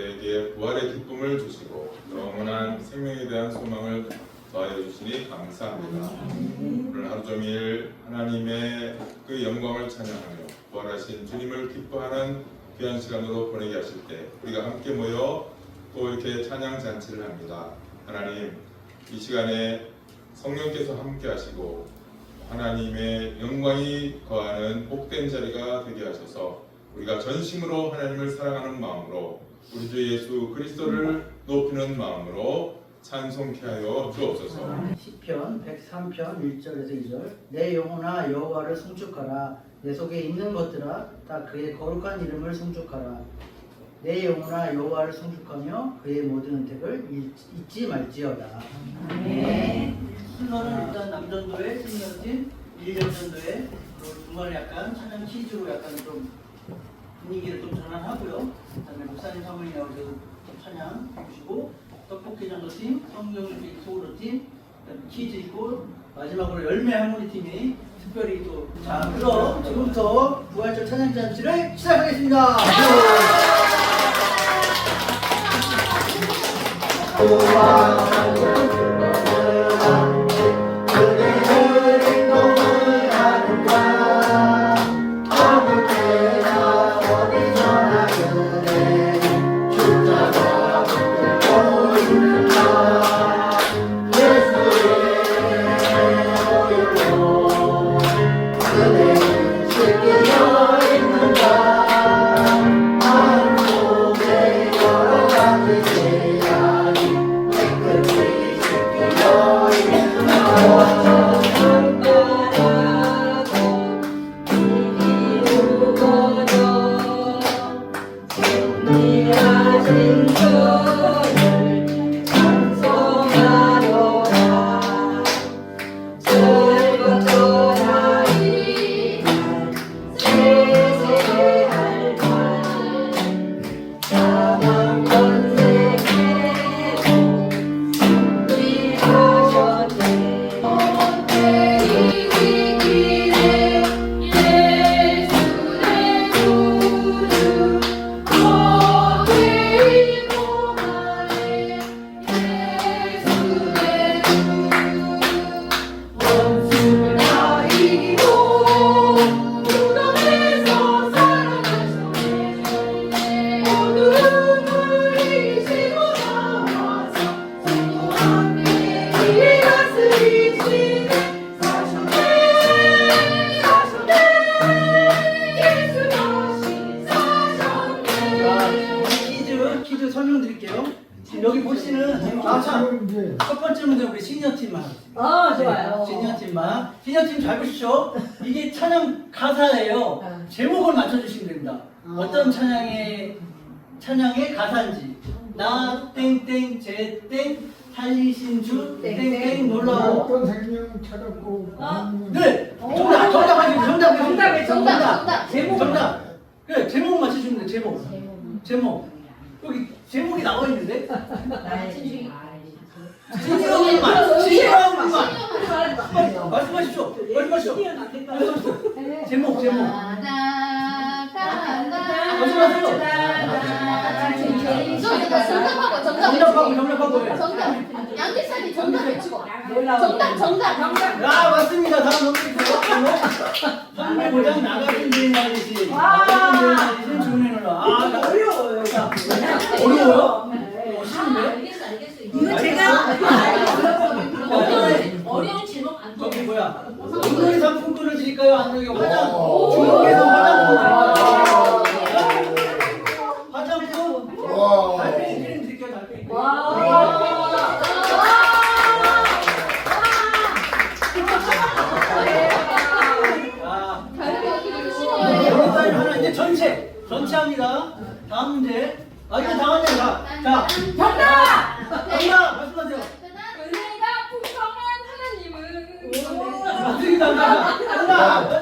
우리에게 부활의 기쁨을 주시고 영원한 생명에 대한 소망을 더하여 주시니 감사합니다. 오늘 하루 종일 하나님의 그 영광을 찬양하며 부활하신 주님을 기뻐하는 귀한 시간으로 보내게 하실 때 우리가 함께 모여 또 이렇게 찬양 잔치를 합니다. 하나님 이 시간에 성령께서 함께 하시고 하나님의 영광이 거하는 복된 자리가 되게 하셔서 우리가 전심으로 하나님을 사랑하는 마음으로 우리 주 예수 그리스도를 높이는 마음으로 찬송케 하여 주옵소서. 시편 103편 1절에서 2절. 내 영혼아 여호와를 송축하라. 내 속에 있는 것들아 다 그의 거룩한 이름을 송축하라. 내 영혼아 여호와를 송축하며 그의 모든 은택을 잊- 잊지 말지어다. 순서는 일단 남전도회 신년진 1년 전도회 그리고 주말에 약간 찬양 퀴즈로 약간 좀 분위기를 좀 전환하고요 그다음에 목사님 사모님 나오셔서 좀 찬양 해주시고 떡볶이 장도팀, 성경주의 소우로팀, 그다음에 퀴즈 있고 마지막으로 열매 할머니 팀이 특별히 또 자 그럼 지금부터 부활절 찬양 잔치를 시작하겠습니다. 하신 아참 첫 번째 문제 우리 시니어 팀만. 아 좋아요 시니어 팀만. 시니어 팀 잘 보십시오. 이게 찬양 가사예요. 제목을 맞춰주시면 됩니다. 어떤 찬양의 찬양의 가사인지. 나 땡땡 제 땡 살리신 주 땡땡 놀라워. 어떤 생명 찾았고 아, 네. 정답 정답 하시면 정답 정답이에요, 정답, 정답. 제목 정답. 그래 제목 맞춰주면 돼 제목. 제목. 여기 제목이 나와 있는데. 진영만 진영만 말씀하십시오. 말씀하십시오. 말씀하십시오. 제목 제목. 정답하고 정답 정답하고. 정답하고 해. 정답 양대산이 정답 외치고 정답 정답 정답 야 맞습니다. 다음 넘기세요. 선배 고장 나가신 주인 아저씨. 나가신 주인 아저씨 주문해 놀라. 아 나- 어려워요. 자, 어려워요? 어, 쉬운데? 알겠어 알겠어 이거 제가 어려운 어려운 질문 뭐야? 오늘 상품권을 드릴까요? 아니면 화장 중국에서 화장품 드릴까요? 하나님은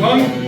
왕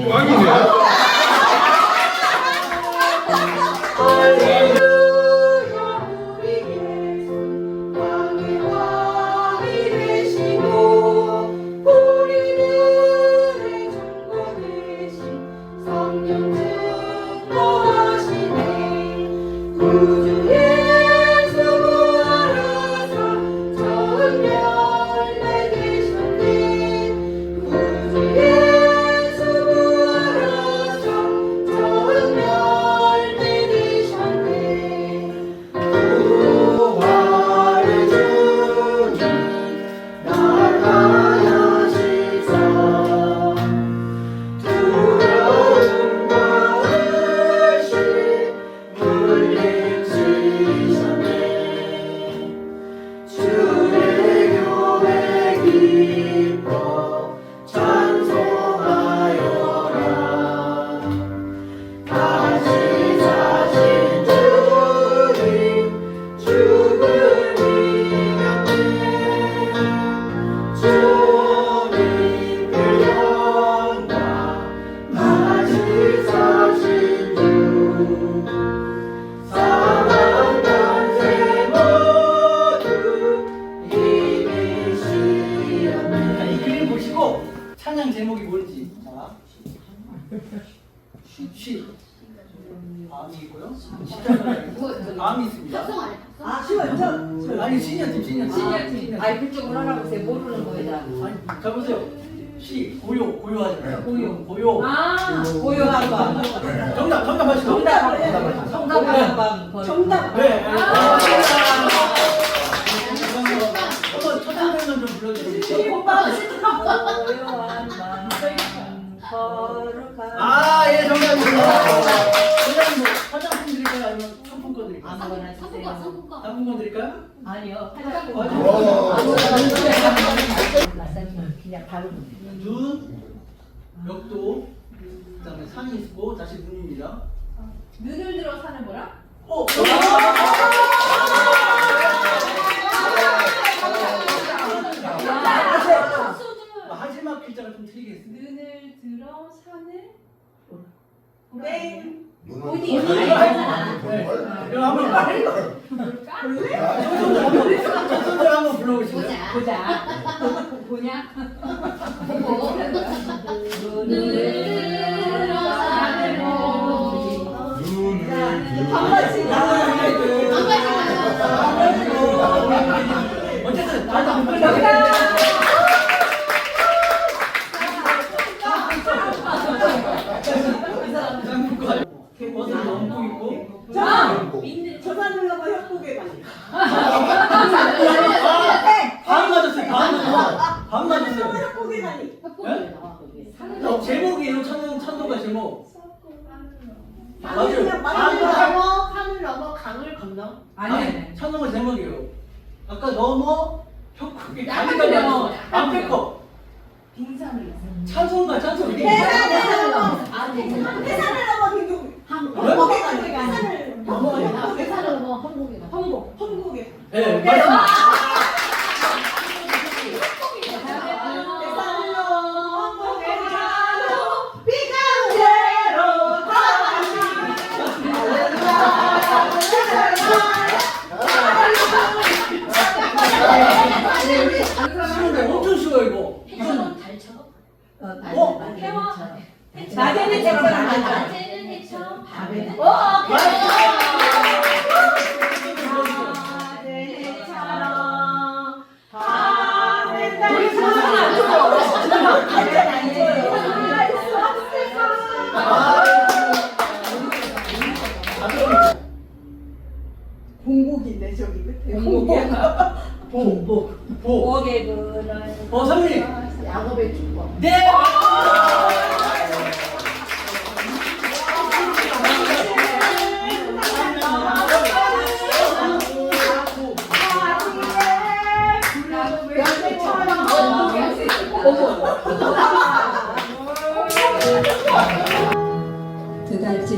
시. 암이 있고요. 뭐, 암이 있습니다. 안 해. 아, 시원, 저. 아니 시니어팀 시니어팀. 시니어팀. 아이, 그쪽으로 하라고 했어요. 모르는 거에다. 아니 자 보세요. 시 고요 고요하잖아요. 고요. 고요. 아, 고요한 밤. 정답 정답 하시죠. 정답, 정답한 밤. 정답. 네. 아. 한번 첫 장면만 좀 불러주세요. 고요한 밤. 거룩한. 아, 예, 정답입니다. 그냥 뭐 화장품 드릴까요? 아니면 상품권 드릴까요? 상품권. 상품권. 상품권 드릴까요? 아니요. 상품권. 맞다면 그냥 바로. 눈, 벽도, 그 다음에 산이 있고 다시 눈입니다. 눈을 들어 사는 거라? 어,막 글자가 좀 틀리겠습니다. 눈을 들어 산을 네. 한번 빨리 한번 불러보시죠. 보자. 보자. 보고. 나와요. 어쨌든 다음 불러. 상품권. 옷을 넘고 있고. 저 사느라고 협곡에 가니. 반 맞았어요. 반 맞았어요. 반 맞았어요. 협곡에 가니. 협곡에 거기. 어, 제목이에요. 찬동 찬동가 제목. 맞아요. 반 하늘 맞- 넘어, 강을 건너. 아니, 찬동가 제목이에요. 아까 넘어 협곡에 가니까. 넘어. 안 뺏고. 빙산을 찬송가 찬송. 해산을 넘어. 해산을 넘어, bingo. 한국. 협곡에 가니. 해산을 넘어. 회사를 뭐 한국에 가. 한국. 한국에. 네, 맞습니다.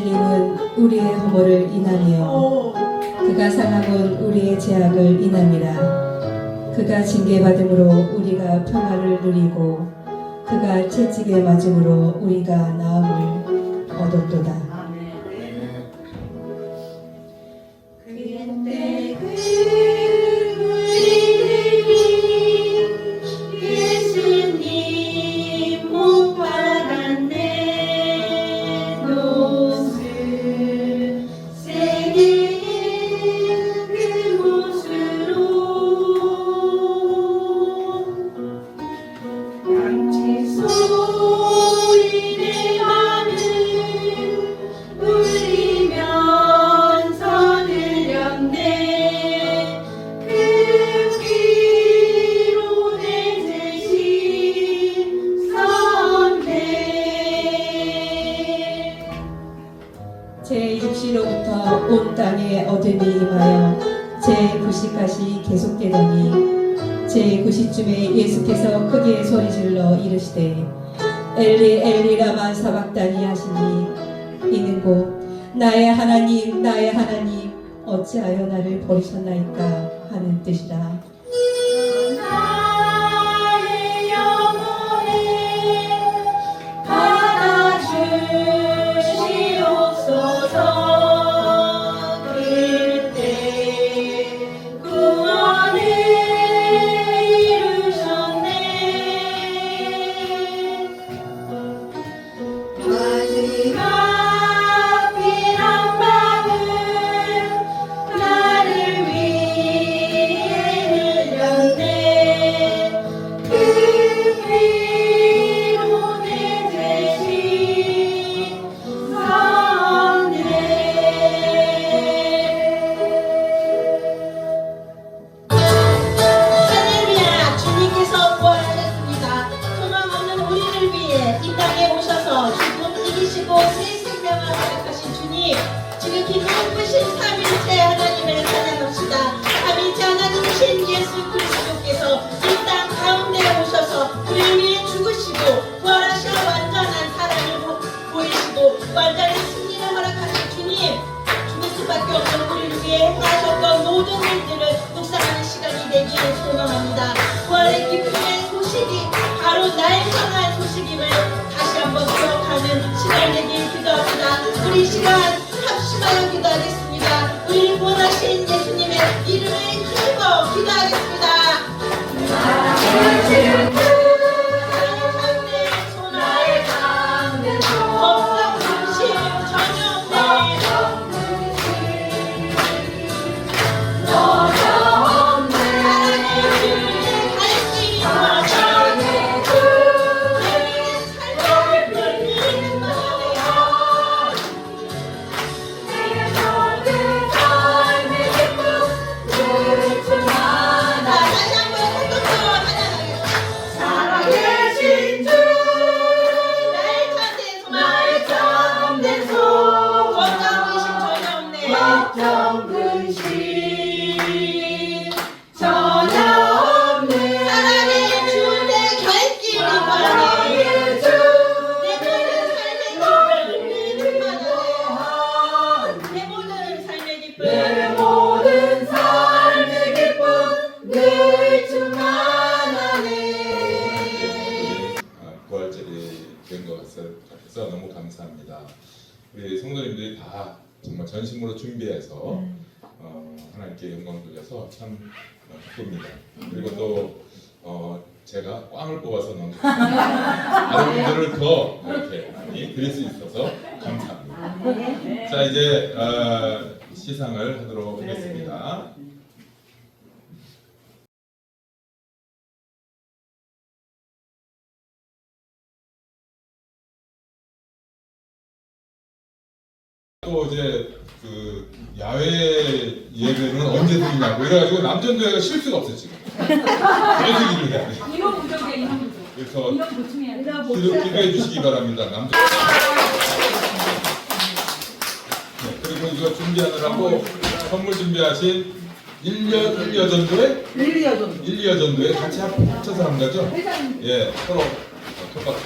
찔림은 우리의 허물을 인하며 그가 상함은 우리의 죄악을 인함이라. 그가 징계받음으로 우리가 평화를 누리고 그가 채찍에 맞음으로 우리가 나음을 얻었도다. 그때 제9시쯤에 예수께서 크게 소리질러 이르시되 엘리 엘리 라마 사박다니 하시니 이는 곧 나의 하나님 나의 하나님 어찌하여 나를 버리셨나이까 하는 뜻이라 예수 그리스도께서 이 땅 가운데 오셔서 우리를 위해 죽으시고 부활하셔 완전한 사랑을 보- 보이시고 완전한 승리를 허락하신 주님 죽을 수밖에 없는 우리를 위해 행하셨던 모든 일들을 묵상하는 시간이 되기를 소망합니다. 부활의 기쁨의 소식이 바로 나의 향한 소식임을 다시 한번 기억하는 시간 되길 기도합니다. 우리 이 시간 합심하여 기도하겠습니다. 기도하겠습니다. 우리 성도님들이 다 정말 전심으로 준비해서 어, 하나님께 영광 돌려서 참 어, 기쁩니다. 그리고 또 어, 제가 꽝을 뽑아서 넣은 다른 분들을 더 이렇게 많이 드릴 수 있어서 감사합니다. 자 이제 어, 시상을 하도록 하겠습니다. 또 이제 그 야외 예배는 언제 드리냐고 이래가지고 남전도회가 쉴 수가 없어 지금 계속 일을 해야 돼 인원 부족이야 인원 부족. 그래서 인원 보충해야 돼. 기도, 기도해 주시기 바랍니다 남전 네, 그리고 이거 준비하느라고 선물 준비하신 1년 1여 전도회 1, 2여 정도. 1, 2여 전도회 같이 합쳐서 한 거죠? 예 서로 똑같이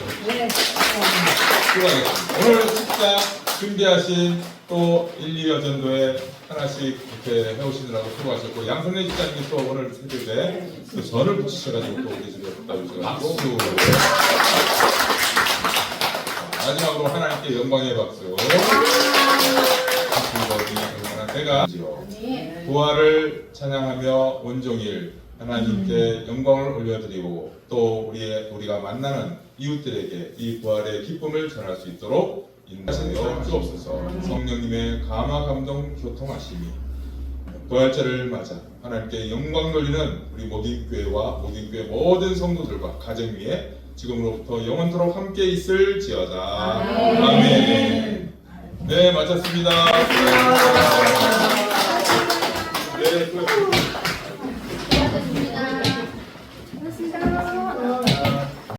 수고하겠습니다. 오늘 식사 준비하신 또 1, 2여 전도에 하나씩 이렇게 해오시느라고 수고하셨고 양선래 집사님이 또 오늘 새벽에 또 전을 붙이셔가지고 또 우리 집에 박수. 자, 마지막으로 하나님께 영광의 박수. 제가 부활을 찬양하며 온종일 하나님께 영광을 올려드리고 또 우리의 우리가 만나는 이웃들에게 이 부활의 기쁨을 전할 수 있도록 인도하여 주옵소서. 성령님의 감화 감동 교통하심이 부활절을 맞아 하나님께 영광 돌리는 우리 모든 교회와 모든 교회 모든 성도들과 가정 위에 지금으로부터 영원토록 함께 있을지어다. 아멘. 네, 마쳤습니다. 네,